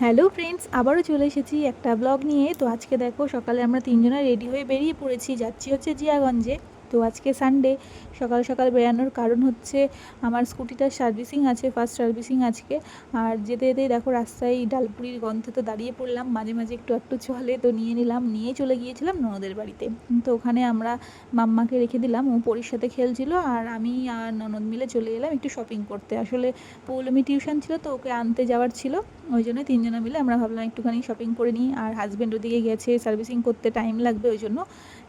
Hello friends, আবারও চলে এসেছি একটা ব্লগ নিয়ে। তো আজকে দেখো সকালে আমরা তিনজনে রেডি হয়ে বেরিয়ে পড়েছি। যাচ্ছি হচ্ছে জিয়াগঞ্জে। তো আজকে সানডে সকাল সকাল বেরানোর কারণ হচ্ছে আমার স্কুটিটার সার্ভিসিং আছে ফার্স্ট সার্ভিসিং আজকে। আর যেতে যেতেই দেখো রাস্তায় ডালপুরির গন্ধে তো দাঁড়িয়ে পড়লাম, মাঝে মাঝে একটু একটু চলে তো নিয়ে নিলাম নিয়ে চলে গিয়েছিলাম ননদের বাড়িতে। তো ওখানে আমরা মাম্মাকে রেখে দিলাম, ও পরির সাথে খেলছিল আর আমি আর ননদ মিলে চলে এলাম একটু শপিং করতে। আসলে পৌলমি টিউশন ছিল তো ওকে আনতে যাওয়ার ছিল, ওই জন্য তিনজনে মিলে আমরা ভাবলাম একটুখানি শপিং করে নিই। আর হাজব্যান্ড ওদিকে গেছে সার্ভিসিং করতে টাইম লাগবে ওই জন্য।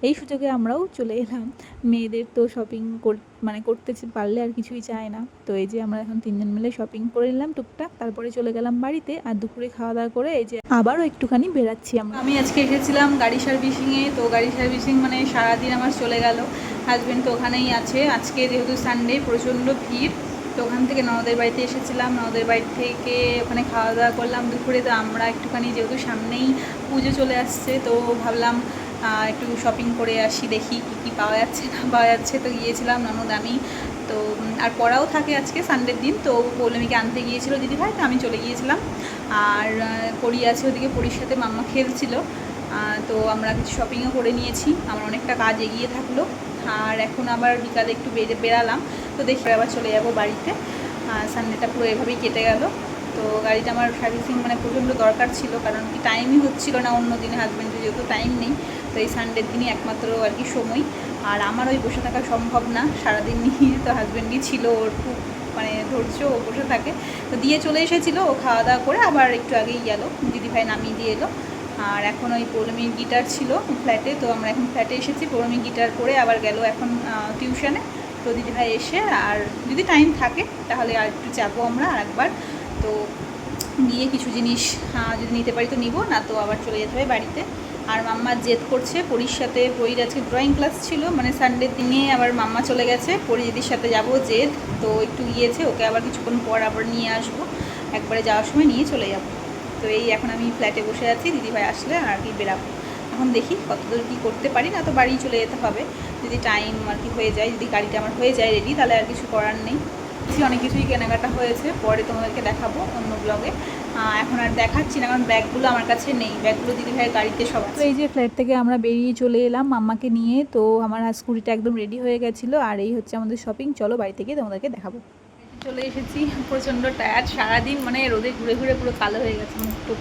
এই সুযোগে আমরাও চলে এলাম। মেয়েদের তো শপিং মানে করতে পারলে আর কিছুই চায় না। তো এই যে আমরা এখন তিনজন মিলে শপিং করে নিলাম টুকটাক, তারপরে চলে গেলাম বাড়িতে আর দুপুরে খাওয়া দাওয়া করে এই যে আবারও একটুখানি বেরাচ্ছি আমরা। আমি আজকে এসেছিলাম গাড়ি সার্ভিসিংয়ে, তো গাড়ি সার্ভিসিং মানে সারাদিন আমার চলে গেল। হাজব্যান্ড তো ওখানেই আছে। আজকে যেহেতু সানডে প্রচণ্ড ভিড়, তো ওখান থেকে ননদের বাড়িতে এসেছিলাম। নদের বাড়ি থেকে ওখানে খাওয়া দাওয়া করলাম দুপুরে। তো আমরা একটুখানি যেহেতু সামনেই পুজো চলে আসছে, তো ভাবলাম একটু শপিং করে আসি, দেখি কী কী পাওয়া যাচ্ছে, না পাওয়া যাচ্ছে। তো গিয়েছিলাম ননদ আমি তো আর পড়াও থাকে আজকে সানডের দিন। তো পৌলমীকে আনতে গিয়েছিল দিদি ভাই, তো আমি চলে গিয়েছিলাম। আর পড়ি আছে ওদিকে, পরির সাথে মাম্মা খেলছিল। তো আমরা কিছু শপিংও করে নিয়েছি। আমার অনেকটা কাজ এগিয়ে থাকল। আর এখন আবার বিকালে একটু বেড়ে বেরালাম তো দেখি আবার চলে যাব বাড়িতে। সানডেটা পুরো এভাবেই কেটে গেল। তো গাড়িটা আমার সার্ভিসিং মানে প্রচণ্ড দরকার ছিল, কারণ কি টাইমই হচ্ছিল না অন্য দিনে হাজব্যান্ডের যেহেতু টাইম নেই, তো এই সানডের দিনই একমাত্র আর কি সময়। আর আমার ওই বসে থাকা সম্ভব না সারাদিন নিয়ে তো হাজব্যান্ডই ছিল, ওর খুব মানে ধৈর্য, ও বসে থাকে। তো দিয়ে চলে এসেছিল, ও খাওয়া দাওয়া করে আবার একটু আগেই গেল, দিদিভাই নামিয়ে দিয়ে এলো। আর এখন ওই পৌলমীর গিটার ছিল ফ্ল্যাটে তো আমরা এখন ফ্ল্যাটে এসেছি, পৌলমী গিটার করে আবার গেল এখন টিউশনে তো দিদিভাই এসে, আর যদি টাইম থাকে, তাহলে আর একটু যাব আমরা, আর একবার তো নিয়ে কিছু জিনিস যদি নিতে পারি তো নিব, না তো আবার চলে যেতে হবে বাড়িতে। আর মাম্মা জেদ করছে, পরীর সাথে, পরীর আজকে ড্রয়িং ক্লাস ছিল মানে সানডে দিনে আবার মাম্মা চলে গেছে পরি দিদির সাথে যাব, জেদ, তো একটু গিয়েছে, ওকে আবার কিছুক্ষণ পর আবার নিয়ে আসব। একবারে যাওয়ার সময় নিয়ে চলে যাব। তো এই এখন আমি ফ্ল্যাটে বসে আছি, দিদিভাই আসলে আর কি বেরাবো। এখন দেখি কতদূর কী করতে পারি, না তো বাড়ি চলে যেতে হবে। যদি টাইম আর কি হয়ে যায়, যদি গাড়িটা আমার হয়ে যায় রেডি তাহলে আর কিছু করার নেই। অনেক কিছুই কেনাকাটা হয়েছে। পরে তোমাদেরকে দেখাবো অন্য ব্লগে এখন আর দেখাচ্ছি না কারণ ব্যাগগুলো আমার কাছে নেই। ব্যাগগুলো দিদি ভাইয়ের গাড়িতে সব আছে। এই যে ফ্ল্যাট থেকে আমরা বেরিয়ে চলে এলাম মাম্মাকে নিয়ে তো আমার স্কুটিটা একদম রেডি হয়ে গেছিল। আর এই হচ্ছে আমাদের শপিং চলো বাড়ি থেকে তোমাদেরকে দেখাবো। চলে এসেছি প্রচণ্ড টায়ার্ড সারাদিন মানে রোদে ঘুরে ঘুরে পুরো কালো হয়ে গেছে মুখ টুক।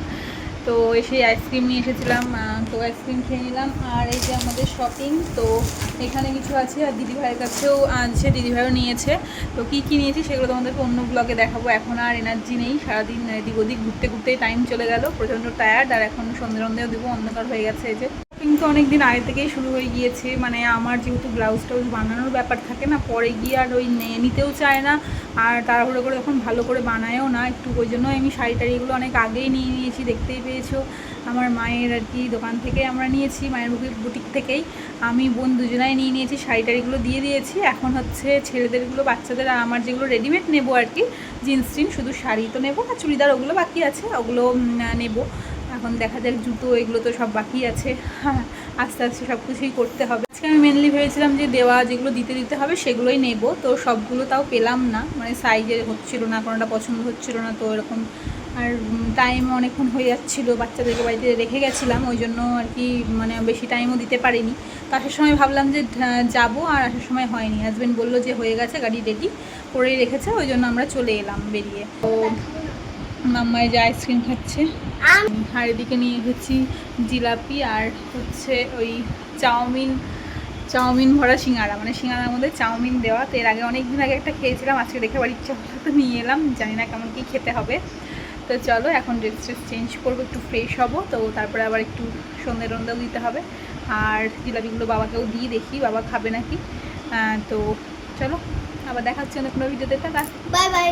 তো এসে আইসক্রিম নিয়ে এসেছিলাম তো আইসক্রিম খেয়ে নিলাম। আর এই যে আমাদের শপিং তো এখানে কিছু আছে আর দিদিভাইয়ের কাছেও আনছে, দিদিভাইও নিয়েছে। তো কী কী নিয়েছি সেগুলো তোমাদেরকে অন্য ব্লগে দেখাবো। এখন আর এনার্জি নেই, সারাদিন এদিক ওদিক ঘুরতে ঘুরতেই টাইম চলে গেল, প্রচণ্ড টায়ার্ড আর এখন সন্ধ্যে সন্ধেও দেবো, অন্ধকার হয়ে গেছে এই যে। শপিং তো অনেক দিন আগে থেকেই শুরু হয়ে গিয়েছে। মানে আমার যেহেতু ব্লাউজ টাউজ বানানোর ব্যাপার থাকে না, পরে গিয়ে আর ওই নিতেও চায় না। আর তাড়াহুড়ো করে যখন ভালো করে বানায়ও না। একটু ওই জন্য আমি শাড়ি টাড়িগুলো অনেক আগেই নিয়ে নিয়েছি, দেখতেই পেয়েছ। আমার মায়ের আর কি দোকান থেকে আমরা নিয়েছি, মায়ের বুকে বুটিক থেকেই। আমি বোন দুজনাই নিয়ে নিয়েছি, শাড়ি টাড়িগুলো দিয়ে দিয়েছি। এখন হচ্ছে ছেলেদেরগুলো, বাচ্চাদের আর আমার যেগুলো রেডিমেড নেব আর কি, জিন্স টিন শুধু শাড়ি তো নেব আর চুড়িদার ওগুলো বাকি আছে, ওগুলো নেব। এখন দেখা যাক, জুতো এগুলো তো সব বাকি আছে। আস্তে আস্তে সব কিছুই করতে হবে। আজকে আমি মেনলি ভেবেছিলাম যে দেওয়া যেগুলো দিতে দিতে হবে সেগুলোই নেব। তো সবগুলো তাও পেলাম না। মানে সাইজে হচ্ছিল না, কোনোটা পছন্দ হচ্ছিল না, তো এরকম। আর টাইম অনেকক্ষণ হয়ে যাচ্ছিল, বাচ্চাদেরকে বাড়িতে রেখে গেছিলাম, ওই জন্য আর কি মানে বেশি টাইমও দিতে পারিনি। তো আসার সময় ভাবলাম যে যাব, আর আসার সময় হয়নি। হাজব্যান্ড বলল যে হয়ে গেছে, গাড়ি রেডি করেই রেখেছে, ওই জন্য আমরা চলে এলাম বেরিয়ে। তো মাম্মায় যে আইসক্রিম খাচ্ছে। আর এদিকে নিয়ে এসেছি জিলাপি আর হচ্ছে ওই চাউমিন চাউমিন ভরা সিঙ্গারা। মানে সিঙ্গারার মধ্যে চাউমিন দেওয়া। তো এর আগে অনেক দিন আগে একটা খেয়েছিলাম, আজকে দেখে বাড়ির ইচ্ছা হলো তো নিয়ে এলাম। জানি না কেমন কী খেতে হবে। তো চলো, এখন ড্রেস ট্রেস চেঞ্জ করব, একটু ফ্রেশ হব। তো তারপরে আবার একটু সন্ধে রন্ধেও দিতে হবে। আর জিলাপিগুলো বাবাকেও দিয়ে দেখি, বাবা খাবে নাকি। তো চলো, আবার দেখা হচ্ছে অন্য কোনো ভিডিওতে টাটা। Bye bye